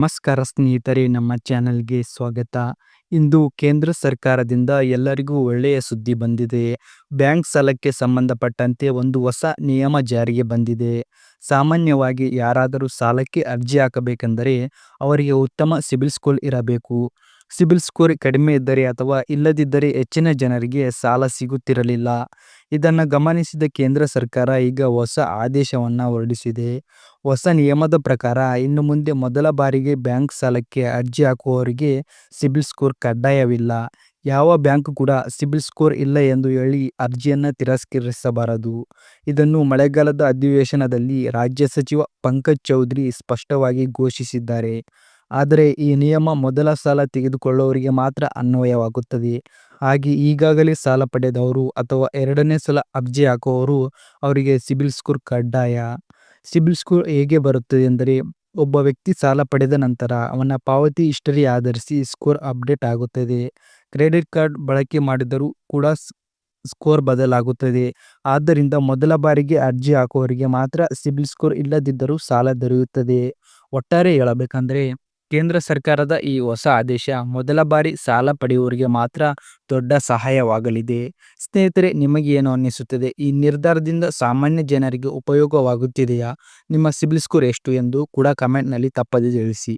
ನಮಸ್ಕಾರ ಸ್ನೇಹಿತರೆ, ನಮ್ಮ ಚಾನೆಲ್ಗೆ ಸ್ವಾಗತ. ಇಂದು ಕೇಂದ್ರ ಸರ್ಕಾರದಿಂದ ಎಲ್ಲರಿಗೂ ಒಳ್ಳೆಯ ಸುದ್ದಿ ಬಂದಿದೆ. ಬ್ಯಾಂಕ್ ಸಾಲಕ್ಕೆ ಸಂಬಂಧಪಟ್ಟಂತೆ ಒಂದು ಹೊಸ ನಿಯಮ ಜಾರಿಗೆ ಬಂದಿದೆ. ಸಾಮಾನ್ಯವಾಗಿ ಯಾರಾದರೂ ಸಾಲಕ್ಕೆ ಅರ್ಜಿ ಹಾಕಬೇಕೆಂದರೆ ಅವರಿಗೆ ಉತ್ತಮ ಸಿಬಿಲ್ ಸ್ಕೋರ್ ಇರಬೇಕು. ಸಿಬಿಲ್ ಸ್ಕೋರ್ ಕಡಿಮೆ ಇದ್ದರೆ ಅಥವಾ ಇಲ್ಲದಿದ್ದರೆ ಹೆಚ್ಚಿನ ಜನರಿಗೆ ಸಾಲ ಸಿಗುತ್ತಿರಲಿಲ್ಲ. ಇದನ್ನು ಗಮನಿಸಿದ ಕೇಂದ್ರ ಸರ್ಕಾರ ಈಗ ಹೊಸ ಆದೇಶವನ್ನು ಹೊರಡಿಸಿದೆ. ಹೊಸ ನಿಯಮದ ಪ್ರಕಾರ ಇನ್ನು ಮುಂದೆ ಮೊದಲ ಬಾರಿಗೆ ಬ್ಯಾಂಕ್ ಸಾಲಕ್ಕೆ ಅರ್ಜಿ ಹಾಕುವವರಿಗೆ ಸಿಬಿಲ್ ಸ್ಕೋರ್ ಕಡ್ಡಾಯವಿಲ್ಲ. ಯಾವ ಬ್ಯಾಂಕ್ ಕೂಡ ಸಿಬಿಲ್ ಸ್ಕೋರ್ ಇಲ್ಲ ಎಂದು ಹೇಳಿ ಅರ್ಜಿಯನ್ನು ತಿರಸ್ಕರಿಸಬಾರದು. ಇದನ್ನು ಮಳೆಗಾಲದ ಅಧಿವೇಶನದಲ್ಲಿ ರಾಜ್ಯ ಸಚಿವ ಪಂಕಜ್ ಚೌಧರಿ ಸ್ಪಷ್ಟವಾಗಿ ಘೋಷಿಸಿದ್ದಾರೆ. ಆದರೆ ಈ ನಿಯಮ ಮೊದಲ ಸಾಲ ತೆಗೆದುಕೊಳ್ಳುವವರಿಗೆ ಮಾತ್ರ ಅನ್ವಯವಾಗುತ್ತದೆ. ಹಾಗೆ ಈಗಾಗಲೇ ಸಾಲ ಪಡೆದವರು ಅಥವಾ ಎರಡನೇ ಸಲ ಅರ್ಜಿ ಹಾಕುವವರು ಅವರಿಗೆ ಸಿಬಿಲ್ ಸ್ಕೋರ್ ಕಡ್ಡಾಯ. ಸಿಬಿಲ್ ಸ್ಕೋರ್ ಹೇಗೆ ಬರುತ್ತದೆ ಎಂದರೆ ಒಬ್ಬ ವ್ಯಕ್ತಿ ಸಾಲ ಪಡೆದ ನಂತರ ಅವನ ಪಾವತಿ ಹಿಸ್ಟರಿ ಆಧರಿಸಿ ಸ್ಕೋರ್ ಅಪ್ಡೇಟ್ ಆಗುತ್ತದೆ. ಕ್ರೆಡಿಟ್ ಕಾರ್ಡ್ ಬಳಕೆ ಮಾಡಿದರೂ ಕೂಡ ಸ್ಕೋರ್ ಬದಲಾಗುತ್ತದೆ. ಆದ್ದರಿಂದ ಮೊದಲ ಬಾರಿಗೆ ಅರ್ಜಿ ಹಾಕುವವರಿಗೆ ಮಾತ್ರ ಸಿಬಿಲ್ ಸ್ಕೋರ್ ಇಲ್ಲದಿದ್ದರೂ ಸಾಲ ದೊರೆಯುತ್ತದೆ. ಒಟ್ಟಾರೆ ಹೇಳಬೇಕಂದ್ರೆ ಕೇಂದ್ರ ಸರ್ಕಾರದ ಈ ಹೊಸ ಆದೇಶ ಮೊದಲ ಬಾರಿ ಸಾಲ ಪಡೆಯುವವರಿಗೆ ಮಾತ್ರ ದೊಡ್ಡ ಸಹಾಯವಾಗಲಿದೆ. ಸ್ನೇಹಿತರೆ, ನಿಮಗೆ ಏನು ಅನ್ನಿಸುತ್ತದೆ? ಈ ನಿರ್ಧಾರದಿಂದ ಸಾಮಾನ್ಯ ಜನರಿಗೆ ಉಪಯೋಗವಾಗುತ್ತಿದೆಯಾ? ನಿಮ್ಮ ಸಿಬಿಲ್ ಸ್ಕೋರ್ ಎಷ್ಟು ಎಂದು ಕೂಡ ಕಮೆಂಟ್ನಲ್ಲಿ ತಪ್ಪದೆ ತಿಳಿಸಿ.